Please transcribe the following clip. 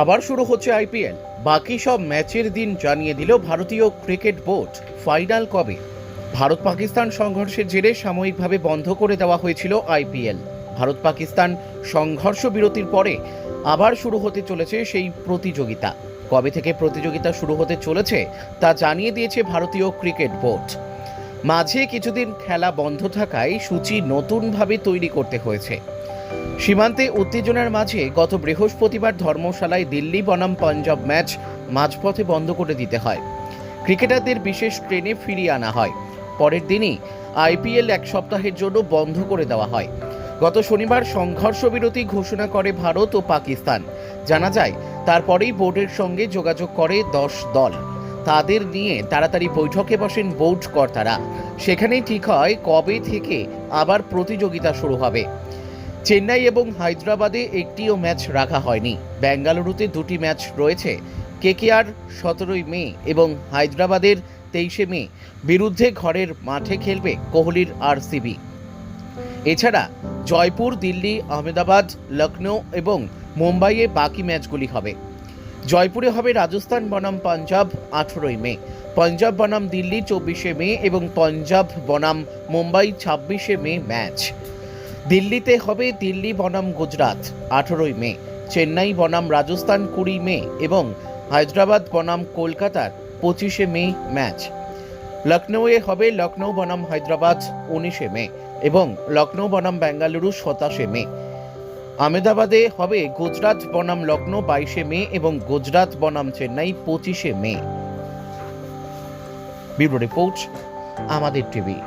আবার শুরু হচ্ছে আইপিএল। বাকি সব ম্যাচের দিন জানিয়ে দিল ভারতীয় ক্রিকেট বোর্ড ফাইনাল কবে। ভারত পাকিস্তান সংঘর্ষের জেরে সাময়িকভাবে বন্ধ করে দেওয়া হয়েছিল আইপিএল। ভারত পাকিস্তান সংঘর্ষ বিরতির পরে আবার শুরু হতে চলেছে সেই প্রতিযোগিতা। কবে থেকে প্রতিযোগিতা শুরু হতে চলেছে তা জানিয়ে দিয়েছে ভারতীয় ক্রিকেট বোর্ড। মাঝে কিছুদিন খেলা বন্ধ থাকায় সূচি নতুনভাবে তৈরি করতে হয়েছে। সীমান্তে উত্তেজনার মাঝে গত বৃহস্পতিবার ধর্মশালায় দিল্লি বনাম পাঞ্জাব ম্যাচ মাঝপথে বন্ধ করে দিতে হয়। ক্রিকেটারদের বিশেষ ট্রেনে ফিরিয়ে আনা হয়। পরের দিনই আইপিএল এক সপ্তাহের জন্য বন্ধ করে দেওয়া হয়। গত শনিবার সংঘর্ষ বিরতি ঘোষণা করে ভারত ও পাকিস্তান। জানা যায়, তারপরেই বোর্ডের সঙ্গে যোগাযোগ করে দশ দল। তাদের নিয়ে তাড়াতাড়ি বৈঠকে বসেন বোর্ড কর্তারা। সেখানেই ঠিক হয় কবে থেকে আবার প্রতিযোগিতা শুরু হবে। চেন্নাই এবং হায়দ্রাবাদে একটিও ম্যাচ রাখা হয়নি। বেঙ্গালুরুতে দুটি ম্যাচ রয়েছে। কেকেআর সতেরোই মে এবং হায়দ্রাবাদের তেইশে মে। বিরুদ্ধে ঘরের মাঠে খেলবে কোহলির আরসিবি। এছাড়া জয়পুর, দিল্লি, আহমেদাবাদ লখনৌ এবং মুম্বাইয়ে বাকি ম্যাচগুলি হবে। জয়পুরে হবে রাজস্থান, বনাম, পাঞ্জাব আঠেরোই মে। পাঞ্জাব, বনাম, দিল্লি চব্বিশে মে এবং পাঞ্জাব, বনাম, মুম্বাই ছাব্বিশে মে ম্যাচ। দিল্লিতে হবে দিল্লি বনাম গুজরাট, আঠেরোই মে, চেন্নাই বনাম রাজস্থান কুড়ি মে এবং হায়দ্রাবাদ বনাম কলকাতার পঁচিশে মে ম্যাচ। লখনৌয়ে হবে লখনৌ বনাম হায়দ্রাবাদ উনিশে মে এবং লখনৌ বনাম বেঙ্গালুরু সাতাশে মে। আহমেদাবাদে হবে গুজরাট বনাম লখনৌ বাইশে মে এবং গুজরাট বনাম চেন্নাই পঁচিশে মে। ব্যুরো রিপোর্ট, আমাদের টিভি।